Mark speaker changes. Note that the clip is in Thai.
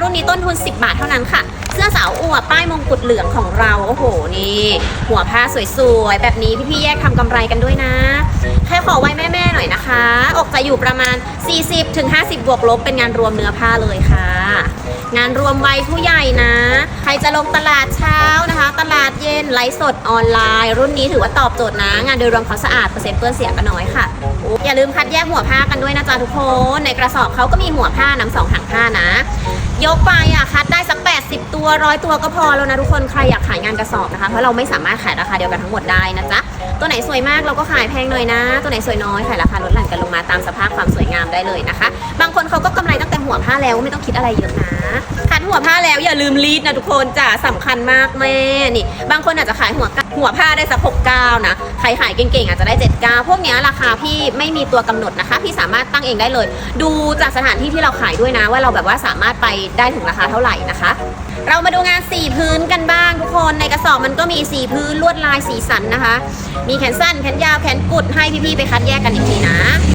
Speaker 1: รุ่นนี้ต้นทุน 10 บาทเท่านั้นค่ะ เสื้อสาวอวบป้ายมงกุฎเหลืองของเรา โอ้โห นี่ หัวผ้าสวยๆ แบบนี้พี่ๆ แยกทำกำไรกันด้วยนะใครขอไว้แม่ๆ หน่อยนะคะ อกจะอยู่ประมาณ 40-50 บวกลบเป็นงานรวมเนื้อผ้าเลยค่ะ งานรวมวัยผู้ใหญ่นะ ใครจะลงตลาดเช้านะคะ ตลาดเย็นไลฟ์สดออนไลน์ รุ่นนี้ถือว่าตอบโจทย์นะ งานโดยรวมเขาสะอาดเปอร์เซ็นต์เปื้อนเสียก็น้อยค่ะ อย่าลืมคัดแยกหัวผ้ากันด้วยนะจ๊ะทุกคน ในกระสอบเขาก็มีหัวผ้าน้ำสองหางผ้านะ ยกไปอะคัดได้สัก 80 ตัวร้อยตัวก็พอแล้วนะทุกคนใครอยากขายงานกระสอบนะคะเพราะเราไม่สามารถขายราคาเดียวกันทั้งหมดได้นะจ๊ะตัวไหนสวยมากเราก็ขายแพงหน่อยนะ ตัวไหนสวยน้อยขายราคาลดหลั่นกันลงมาตามสภาพความสวยงามได้เลยนะคะ บางคนเขาก็กำไรตั้ง หัวผ้าแล้วไม่ต้องคิดอะไรเยอะนะคัดหัวผ้าแล้วอย่าลืมรีดนะทุกคนจ้ะสำคัญมากแม่นี่ บางคนอาจจะขายหัวหัวผ้าได้สักหกเก้านะใครขายเก่งๆอาจจะได้เจ็ดเก้าพวกนี้ราคาพี่ไม่มีตัวกำหนดนะคะ พี่สามารถตั้งเองได้เลย ดูจากสถานที่ที่เราขายด้วยนะ ว่าเราแบบว่าสามารถไปได้ถึงราคาเท่าไหร่นะคะเรามาดูงานสีพื้นกันบ้างทุกคนในกระสอบมันก็มีสีพื้นลวดลายสีสันนะคะ มีแขนสั้นแขนยาวแขนกุดให้พี่ๆไปคัดแยกกันอีกทีนะ